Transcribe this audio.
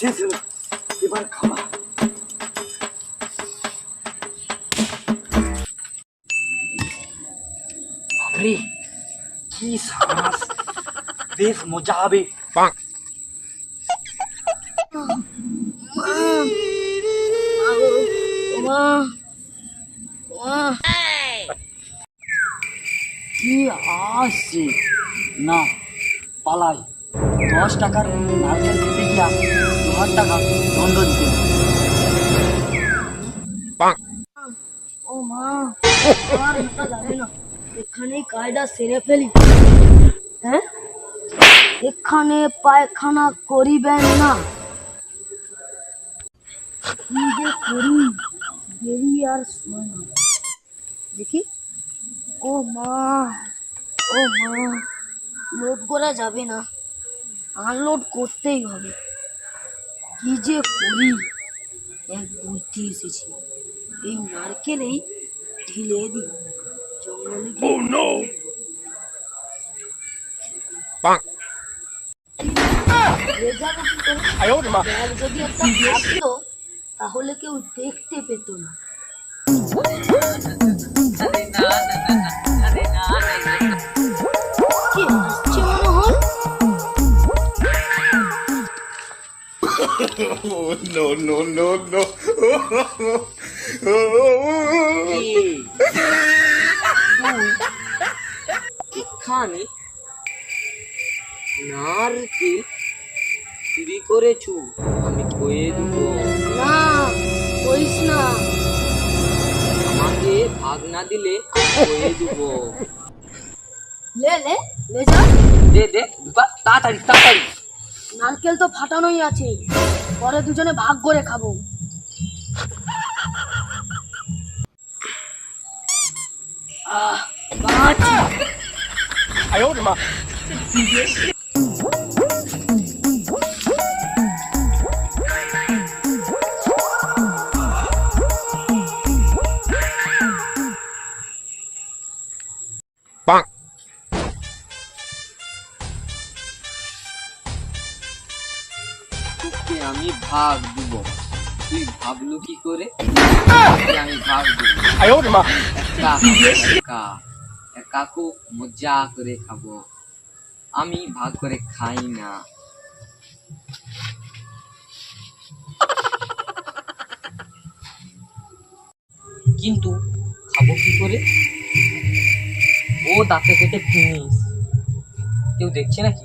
শেষ হলো এবার খাওয়া। বাপরে কি বেশ মজা হবে। কি আসছে? না পালাই। দশ টাকার নারকেল দিতে গিয়া দু হাজার টাকা দণ্ড দিতে ও মা আর হাঁটা যাবে না। এখানেই কায়দা সেরে ফেলি। হ্যাঁ? এখানে পায়খানা করিবেন না। যে করি দেরি আর না। দেখি। ও মা ও মা লোড করা যাবে না। আনলোড করতেই হবে। কি যে করি? এক বুদ্ধি এসেছে। এই নারকেলেই ঢিলে দিই। জঙ্গলে? ব্যাগ যদি একটা থাকতো তাহলে কেউ দেখতে পেত না। No, no, no, no. এখানে নারকেল চুরি করেছু আমি কয়ে দেবো না কইস না আমাকে ভাগ না দিলে কয়ে দেবো লে লে লে যা দে দে দুপা তাড়াতাড়ি তাড়াতাড়ি নারকেল তো ফাটানোই আছে। পরে দুজনে ভাগ করে খাব। আহ তোকে আমি ভাগ দিব। তুই ভাবলু কি করে? আমি ভাগ দিব। একা মজা করে খাব। আমি ভাগ করে খাই না। কিন্তু খাব কি করে? ও দাঁতে কেটে ফিনিস কেউ দেখছে নাকি?